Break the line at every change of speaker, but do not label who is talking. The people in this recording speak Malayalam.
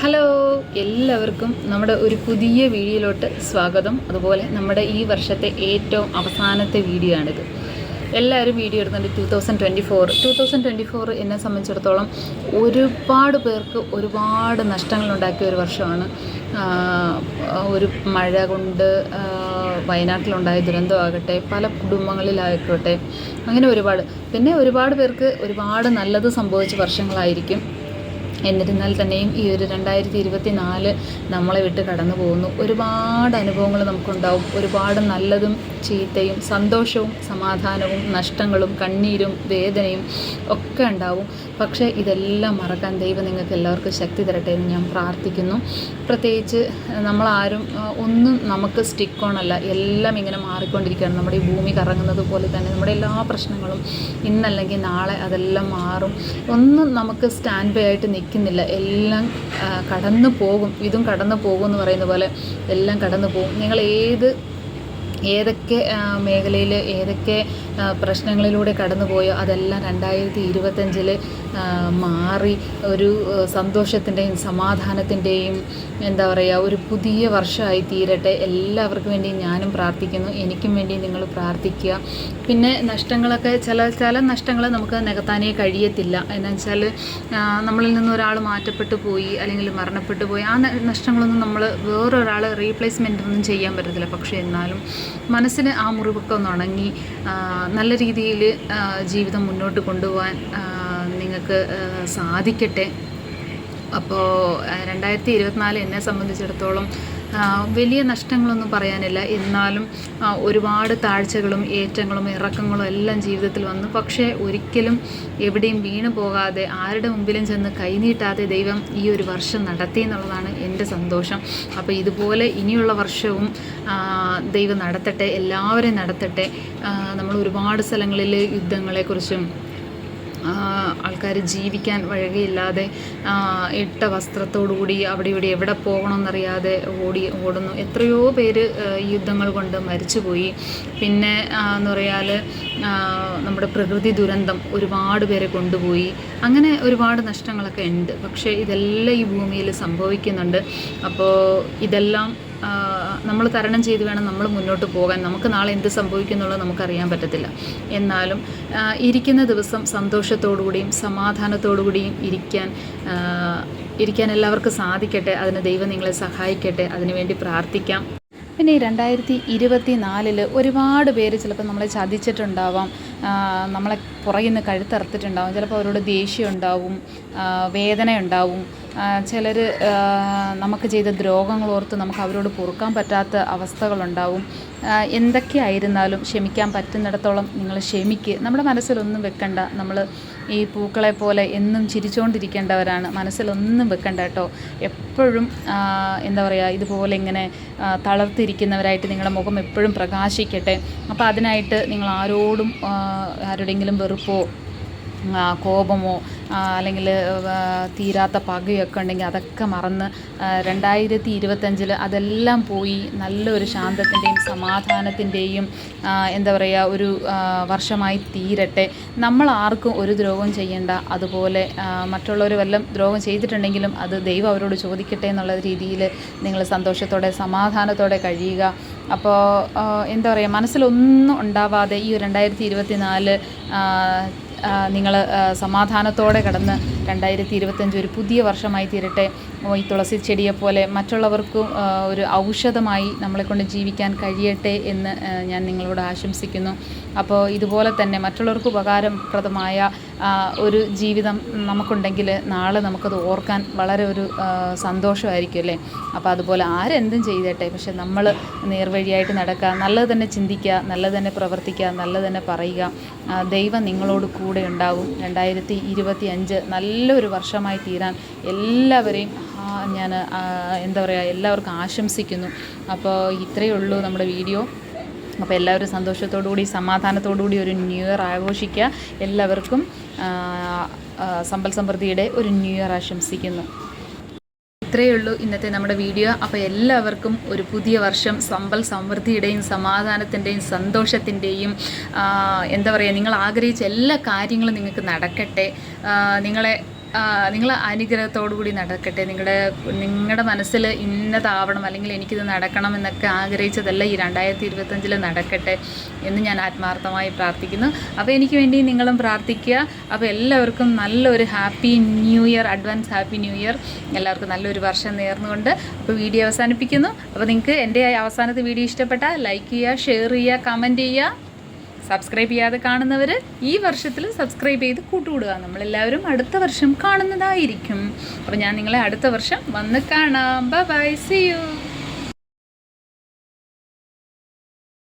ഹലോ എല്ലാവർക്കും നമ്മുടെ ഒരു പുതിയ വീഡിയോയിലോട്ട് സ്വാഗതം. അതുപോലെ നമ്മുടെ ഈ വർഷത്തെ ഏറ്റവും അവസാനത്തെ വീഡിയോ ആണിത്. എല്ലാവരും വീഡിയോ എടുക്കുന്നുണ്ട് two thousand twenty four two thousand twenty four എന്നെ സംബന്ധിച്ചിടത്തോളം ഒരുപാട് പേർക്ക് ഒരുപാട് നഷ്ടങ്ങളുണ്ടാക്കിയ ഒരു വർഷമാണ്. ഒരു മഴ കൊണ്ട് വയനാട്ടിലുണ്ടായ ദുരന്തമാകട്ടെ പല കുടുംബങ്ങളിലായിക്കോട്ടെ അങ്ങനെ ഒരുപാട്. പിന്നെ ഒരുപാട് പേർക്ക് ഒരുപാട് നല്ലത് സംഭവിച്ച വർഷങ്ങളായിരിക്കും. എന്നിരുന്നാൽ തന്നെയും ഈ ഒരു രണ്ടായിരത്തി ഇരുപത്തി നാല് നമ്മളെ വിട്ട് കടന്നു പോകുന്നു. ഒരുപാട് അനുഭവങ്ങൾ നമുക്കുണ്ടാവും. ഒരുപാട് നല്ലതും ചീത്തയും സന്തോഷവും സമാധാനവും നഷ്ടങ്ങളും കണ്ണീരും വേദനയും ഒക്കെ ഉണ്ടാവും. പക്ഷേ ഇതെല്ലാം മറക്കാൻ ദൈവം നിങ്ങൾക്ക് എല്ലാവർക്കും ശക്തി തരട്ടെ എന്ന് ഞാൻ പ്രാർത്ഥിക്കുന്നു. പ്രത്യേകിച്ച് നമ്മളാരും ഒന്നും നമുക്ക് സ്റ്റിക്ക് ഓൺ അല്ല. എല്ലാം ഇങ്ങനെ മാറിക്കൊണ്ടിരിക്കുകയാണ്. നമ്മുടെ ഈ ഭൂമി കറങ്ങുന്നത് പോലെ തന്നെ നമ്മുടെ എല്ലാ പ്രശ്നങ്ങളും ഇന്നല്ലെങ്കിൽ നാളെ അതെല്ലാം മാറും. ഒന്നും നമുക്ക് സ്റ്റാൻഡ് ബൈ ആയിട്ട് നിൽക്കുന്നില്ല എല്ലാം കടന്നു പോകും. ഇതും കടന്നു പോകും എന്ന് പറയുന്ന പോലെ എല്ലാം കടന്നു പോകും. നിങ്ങൾ ഏത് ഏതൊക്കെ മേഖലയിൽ ഏതൊക്കെ പ്രശ്നങ്ങളിലൂടെ കടന്നുപോയോ അതെല്ലാം രണ്ടായിരത്തി ഇരുപത്തഞ്ചിൽ മാറി ഒരു സന്തോഷത്തിന്റെയും സമാധാനത്തിന്റെയും എന്താ പറയുക ഒരു പുതിയ വർഷമായി തീരട്ടെ. എല്ലാവർക്കും വേണ്ടി ഞാനും പ്രാർത്ഥിക്കുന്നു. എനിക്കും വേണ്ടി നിങ്ങൾ പ്രാർത്ഥിക്കുക. പിന്നെ നഷ്ടങ്ങളൊക്കെ ചില ചില നഷ്ടങ്ങൾ നമുക്ക് നികത്താനേ കഴിയത്തില്ല. എന്ന് വെച്ചാൽ നമ്മളിൽ നിന്ന് ഒരാൾ മാറ്റപ്പെട്ടു പോയി അല്ലെങ്കിൽ മരണപ്പെട്ടു പോയി ആ നഷ്ടങ്ങളൊന്നും നമ്മൾ വേറൊരാൾ റീപ്ലേസ്മെന്റ് ഒന്നും ചെയ്യാൻ പറ്റത്തില്ല. പക്ഷേ എന്നാലും മനസ്സിന് ആ മുറിവൊക്കെ ഒന്ന് ഉണങ്ങി നല്ല രീതിയിൽ ജീവിതം മുന്നോട്ട് കൊണ്ടുപോകാൻ നിങ്ങൾക്ക് സാധിക്കട്ടെ. അപ്പോൾ രണ്ടായിരത്തി ഇരുപത്തിനാല് എന്നെ സംബന്ധിച്ചിടത്തോളം വലിയ നഷ്ടങ്ങളൊന്നും പറയാനില്ല. എന്നാലും ഒരുപാട് താഴ്ചകളും ഏറ്റങ്ങളും ഇറക്കങ്ങളും എല്ലാം ജീവിതത്തിൽ വന്നു. പക്ഷേ ഒരിക്കലും എവിടെയും വീണു പോകാതെ ആരുടെ മുമ്പിലും ചെന്ന് കൈനീട്ടാതെ ദൈവം ഈ ഒരു വർഷം നടത്തി എന്നുള്ളതാണ് എന്റെ സന്തോഷം. അപ്പോൾ ഇതുപോലെ ഇനിയുള്ള വർഷവും ദൈവം നടത്തട്ടെ എല്ലാവരെയും നടത്തട്ടെ. നമ്മൾ ഒരുപാട് സ്ഥലങ്ങളിൽ യുദ്ധങ്ങളെക്കുറിച്ചും ആൾക്കാർ ജീവിക്കാൻ വഴിയില്ലാതെ ആ, ഇട്ട വസ്ത്രത്തോടുകൂടി അവിടെ ഇവിടെ എവിടെ പോകണമെന്നറിയാതെ ഓടി ഓടുന്നു. എത്രയോ പേര് യുദ്ധങ്ങൾ കൊണ്ട് മരിച്ചുപോയി. പിന്നെ എന്ന് പറയാൽ നമ്മുടെ പ്രകൃതി ദുരന്തം ഒരുപാട് പേരെ കൊണ്ടുപോയി. അങ്ങനെ ഒരുപാട് നഷ്ടങ്ങളൊക്കെ ഉണ്ട്. പക്ഷേ ഇതെല്ലാം ഈ ഭൂമിയിൽ സംഭവിക്കുന്നുണ്ട്. അപ്പോൾ ഇതെല്ലാം നമ്മൾ തരണം ചെയ്ത് വേണം നമ്മൾ മുന്നോട്ട് പോകാൻ. നമുക്ക് നാളെ എന്ത് സംഭവിക്കുന്നുള്ളത് നമുക്കറിയാൻ പറ്റത്തില്ല. എന്നാലും ഇരിക്കുന്ന ദിവസം സന്തോഷത്തോടുകൂടിയും സമാധാനത്തോടുകൂടിയും ഇരിക്കാൻ ഇരിക്കാൻ എല്ലാവർക്കും സാധിക്കട്ടെ. അതിന് ദൈവം നിങ്ങളെ സഹായിക്കട്ടെ. അതിനുവേണ്ടി പ്രാർത്ഥിക്കാം. പിന്നെ ഈ രണ്ടായിരത്തി ഇരുപത്തി നാലിൽ ഒരുപാട് പേര് ചിലപ്പോൾ നമ്മളെ ചതിച്ചിട്ടുണ്ടാവാം. നമ്മളെ പുറകിൽ നിന്ന് കഴുത്തറുത്തിട്ടുണ്ടാവും. ചിലപ്പോൾ അവരോട് ദേഷ്യം ഉണ്ടാവും വേദന ഉണ്ടാവും ചിലർ നമുക്ക് ചെയ്ത ദ്രോഹങ്ങൾ ഓർത്ത് നമുക്ക് അവരോട് പൊറുക്കാൻ പറ്റാത്ത അവസ്ഥകളുണ്ടാവും. എന്തൊക്കെ ആയിരുന്നാലും ക്ഷമിക്കാൻ പറ്റുന്നിടത്തോളം നിങ്ങൾ ക്ഷമിക്ക്. നമ്മുടെ മനസ്സിലൊന്നും വെക്കണ്ട. നമ്മൾ ഈ പൂക്കളെ പോലെ എന്നും ചിരിച്ചുകൊണ്ടിരിക്കേണ്ടവരാണ് മനസ്സിലൊന്നും വെക്കണ്ട കേട്ടോ. എപ്പോഴും എന്താ പറയുക ഇതുപോലെ ഇങ്ങനെ തളർത്തിരിക്കുന്നവരായിട്ട് നിങ്ങളുടെ മുഖം എപ്പോഴും പ്രകാശിക്കട്ടെ. അപ്പോൾ അതിനായിട്ട് നിങ്ങൾ ആരോടും ആരുടെയെങ്കിലും വെറുപ്പോ കോപമോ അല്ലെങ്കിൽ തീരാത്ത പകയൊക്കെ ഉണ്ടെങ്കിൽ അതൊക്കെ മറന്ന് രണ്ടായിരത്തി ഇരുപത്തഞ്ചിൽ അതെല്ലാം പോയി നല്ലൊരു ശാന്തത്തിന്റെയും സമാധാനത്തിന്റെയും എന്താ പറയുക ഒരു വർഷമായി തീരട്ടെ. നമ്മൾ ആർക്കും ഒരു ദ്രോഹം ചെയ്യേണ്ട. അതുപോലെ മറ്റുള്ളവർ വല്ലതും ദ്രോഹം ചെയ്തിട്ടുണ്ടെങ്കിലും അത് ദൈവം അവരോട് ചോദിക്കട്ടെ എന്നുള്ള രീതിയിൽ നിങ്ങൾ സന്തോഷത്തോടെ സമാധാനത്തോടെ കഴിയുക. അപ്പോൾ എന്താ പറയുക മനസ്സിലൊന്നും ഉണ്ടാവാതെ ഈ രണ്ടായിരത്തി ഇരുപത്തി നാല് നിങ്ങൾ സമാധാനത്തോടെ കടന്ന് രണ്ടായിരത്തി ഇരുപത്തഞ്ച് ഒരു പുതിയ വർഷമായി തീരട്ടെ. ഈ തുളസി ചെടിയെ പോലെ മറ്റുള്ളവർക്കും ഒരു ഔഷധമായി നമ്മളെക്കൊണ്ട് ജീവിക്കാൻ കഴിയട്ടെ എന്ന് ഞാൻ നിങ്ങളോട് ആശംസിക്കുന്നു. അപ്പോൾ ഇതുപോലെ തന്നെ മറ്റുള്ളവർക്ക് ഉപകാരപ്രദമായ ഒരു ജീവിതം നമുക്കുണ്ടെങ്കിൽ നാളെ നമുക്കത് ഓർക്കാൻ വളരെ ഒരു സന്തോഷമായിരിക്കും അല്ലേ? അപ്പോൾ അതുപോലെ ആരെന്തും ചെയ്തേട്ടെ. പക്ഷെ നമ്മൾ നേർവഴിയായിട്ട് നടക്കുക നല്ലത് തന്നെ ചിന്തിക്കുക നല്ലത് തന്നെ പ്രവർത്തിക്കുക നല്ലത് തന്നെ പറയുക. ദൈവം നിങ്ങളോട് കൂടെ ഉണ്ടാവും. രണ്ടായിരത്തി ഇരുപത്തി അഞ്ച് നല്ലൊരു വർഷമായി തീരാൻ എല്ലാവരെയും ഞാൻ എന്താ പറയുക എല്ലാവർക്കും ആശംസിക്കുന്നു. അപ്പോൾ ഇത്രയേ ഉള്ളൂ നമ്മുടെ വീഡിയോ. അപ്പോൾ എല്ലാവരും സന്തോഷത്തോടുകൂടി സമാധാനത്തോടുകൂടി ഒരു ന്യൂ ഇയർ ആഘോഷിക്കുക. എല്ലാവർക്കും സമ്പൽ സമൃദ്ധിയുടെ ഒരു ന്യൂ ഇയർ ആശംസിക്കുന്നു. ഇത്രയേ ഉള്ളൂ ഇന്നത്തെ നമ്മുടെ വീഡിയോ. അപ്പോൾ എല്ലാവർക്കും ഒരു പുതിയ വർഷം സമ്പൽ സമൃദ്ധിയുടെയും സമാധാനത്തിന്റെയും സന്തോഷത്തിന്റെയും എന്താ പറയുക നിങ്ങൾ ആഗ്രഹിച്ച എല്ലാ കാര്യങ്ങളും നിങ്ങൾക്ക് നടക്കട്ടെ. നിങ്ങളെ നിങ്ങൾ അനുഗ്രഹത്തോടു കൂടി നടക്കട്ടെ. നിങ്ങളുടെ നിങ്ങളുടെ മനസ്സിൽ ഇന്നതാവണം അല്ലെങ്കിൽ എനിക്കിത് നടക്കണം എന്നൊക്കെ ആഗ്രഹിച്ചതല്ല ഈ രണ്ടായിരത്തി ഇരുപത്തഞ്ചിൽ നടക്കട്ടെ എന്ന് ഞാൻ ആത്മാർത്ഥമായി പ്രാർത്ഥിക്കുന്നു. അപ്പോൾ എനിക്ക് വേണ്ടി നിങ്ങളും പ്രാർത്ഥിക്കുക. അപ്പോൾ എല്ലാവർക്കും നല്ലൊരു happy new year advance happy new year. എല്ലാവർക്കും നല്ലൊരു വർഷം നേർന്നുകൊണ്ട് അപ്പോൾ വീഡിയോ അവസാനിപ്പിക്കുന്നു. അപ്പോൾ നിങ്ങൾക്ക് എന്റെ അവസാനത്തെ വീഡിയോ ഇഷ്ടപ്പെട്ടാൽ ലൈക്ക് ചെയ്യുക ഷെയർ ചെയ്യുക കമന്റ് ചെയ്യുക. സബ്സ്ക്രൈബ് ചെയ്യാതെ കാണുന്നവർ ഈ വർഷത്തിൽ സബ്സ്ക്രൈബ് ചെയ്ത് കൂട്ടുകൂടുക. നമ്മളെല്ലാവരും അടുത്ത വർഷം കാണുന്നതായിരിക്കും. അപ്പോൾ ഞാൻ നിങ്ങളെ അടുത്ത വർഷം വന്ന് കാണാം. By C U